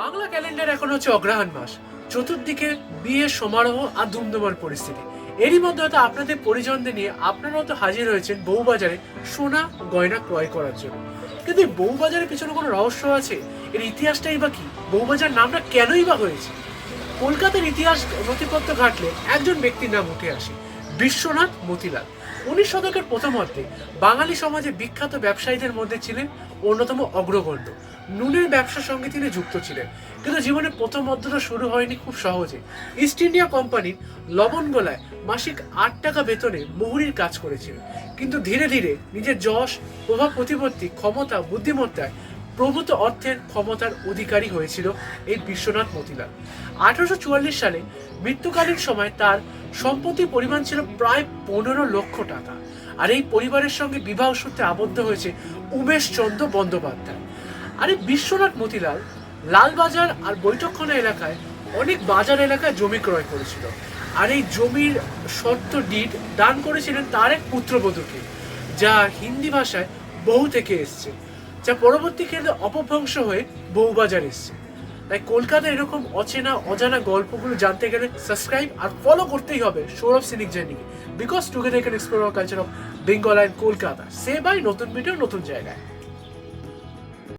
Bangla calendar এখন হচ্ছে অগ্রহায়ণ মাস। চতুর্দিকে বিয়ের সমারোহ আর ধুমধুমার পরিস্থিতি। এরই মধ্যে হয়তো আপনাদের পরিজনদের নিয়ে আপনারাও তো হাজির হয়েছেন বউবাজারে সোনা গয়না ক্রয় করার জন্য। কিন্তু এই বউবাজারের পিছনে কোনো রহস্য আছে? এর ইতিহাসটাই বা কি? বউবাজার নামটা কেনই বা হয়েছে? কলকাতার ইতিহাস নথিপত্র ঘাটলে একজন ব্যক্তির নাম উঠে আসে, বিশ্বনাথ মতিলাল। উনিশ শতকের প্রথমার্ধে বাঙালি সমাজে বিখ্যাত ব্যবসায়ীদের মধ্যে ছিলেন অন্যতম অগ্রগণ্য। নুনের ব্যবসার সঙ্গে তিনি যুক্ত ছিলেন। কিন্তু জীবনের প্রথম অধ্যায়টা শুরু হয়নি খুব সহজে। ইস্ট ইন্ডিয়া কোম্পানির লবণ গোলায় মাসিক আট টাকা বেতনে মুহুরির কাজ করেছিলেন। কিন্তু ধীরে ধীরে নিজের যশ, প্রভাব প্রতিপত্তি, ক্ষমতা, বুদ্ধিমত্তায় প্রভূত অর্থের ক্ষমতার অধিকারী হয়েছিল এই বিশ্বনাথ মতিলাল। আঠারোশো চুয়াল্লিশ সালে মৃত্যুকালীন সময় তার সম্পত্তির পরিমাণ ছিল প্রায় পনেরো লক্ষ টাকা। আর এই পরিবারের সঙ্গে বিবাহ সূত্রে আবদ্ধ হয়েছে উমেশ চন্দ্র বন্দ্যোপাধ্যায়। আর এই বিশ্বনাথ মতিলাল লালবাজার আর বৈঠকখানা এলাকায় অনেক বাজার এলাকায় জমি ক্রয় করেছিল। আর এই জমির শর্ত ডিড দান করেছিলেন তার এক পুত্রবধূকে, যা হিন্দি ভাষায় বহু থেকে এসছে, যা পরবর্তী ক্ষেত্রে অপভ্রংশ হয়ে বউবাজার এসছে। তাই কলকাতা এরকম অচেনা, অজানা গল্পগুলো জানতে গেলে সাবস্ক্রাইব আর ফলো করতেই হবে Sourav scenic জার্নিকে because together can explore culture of Bengal and Kolkata say by নতুন ভিডিও নতুন জায়গায়।